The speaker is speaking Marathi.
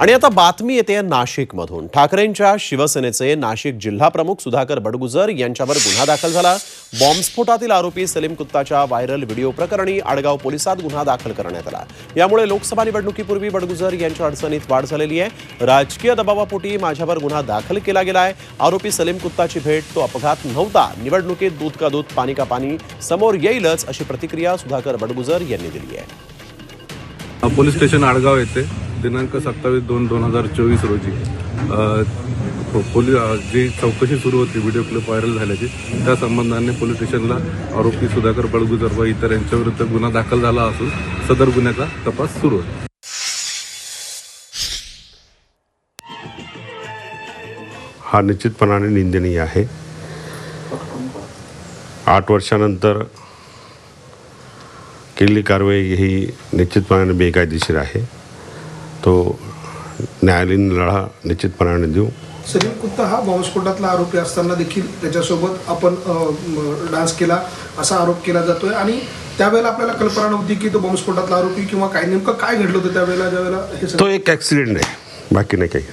आणि आता बातमी येते नाशिकमधून. ठाकरेंच्या शिवसेनेचे नाशिक जिल्हा प्रमुख सुधाकर बडगुजर यांच्यावर गुन्हा दाखल झाला. बॉम्बस्फोटातील आरोपी सलीम कुत्ताच्या व्हायरल व्हिडिओ प्रकरणी आडगाव पोलिसात गुन्हा दाखल करण्यात आला. यामुळे लोकसभा निवडणुकीपूर्वी बडगुजर यांच्या अडचणीत वाढ झालेली आहे. राजकीय दबावापोटी माझ्यावर गुन्हा दाखल केला गेला आहे आरोपी सलीम कुत्ताची भेट तो अपघात नव्हता. निवडणुकीत दूध का दूध पाणी का पाणी समोर येईलच अशी प्रतिक्रिया सुधाकर बडगुजर यांनी दिली आहे. पोलीस स्टेशन आडगाव येथे दिनांक सत्तावीस दोन दोन हजार चोवीस रोजी पोलीस जी चौकशी सुरू होती व्हिडिओ क्लिप व्हायरल झाल्याची त्या संबंधाने पोलीस स्टेशनला आरोपी सुधाकर बळगुजर व इतर यांच्याविरुद्ध गुन्हा दाखल झाला असून सदर गुन्ह्याचा तपास सुरू आहे हा निश्चितपणाने निंदनीय आहे. आठ वर्षानंतर केलेली कारवाई ही निश्चितपणाने बेकायदेशीर आहे. तो न्यायालयीन लढा निश्चितपणाने देऊ. सलीम कुत्ता हा बॉम्बस्फोटातला आरोपी असताना देखील त्याच्यासोबत आपण डान्स केला असा आरोप केला जातोय. आणि त्यावेळेला आपल्याला कल्पना नव्हती की तो बॉम्बस्फोटातला आरोपी किंवा काय नेमकं काय घडलं होतं त्यावेळेला ज्यावेळेला हे तो एक ॲक्सिडेंट आहे. बाकी नाही काही.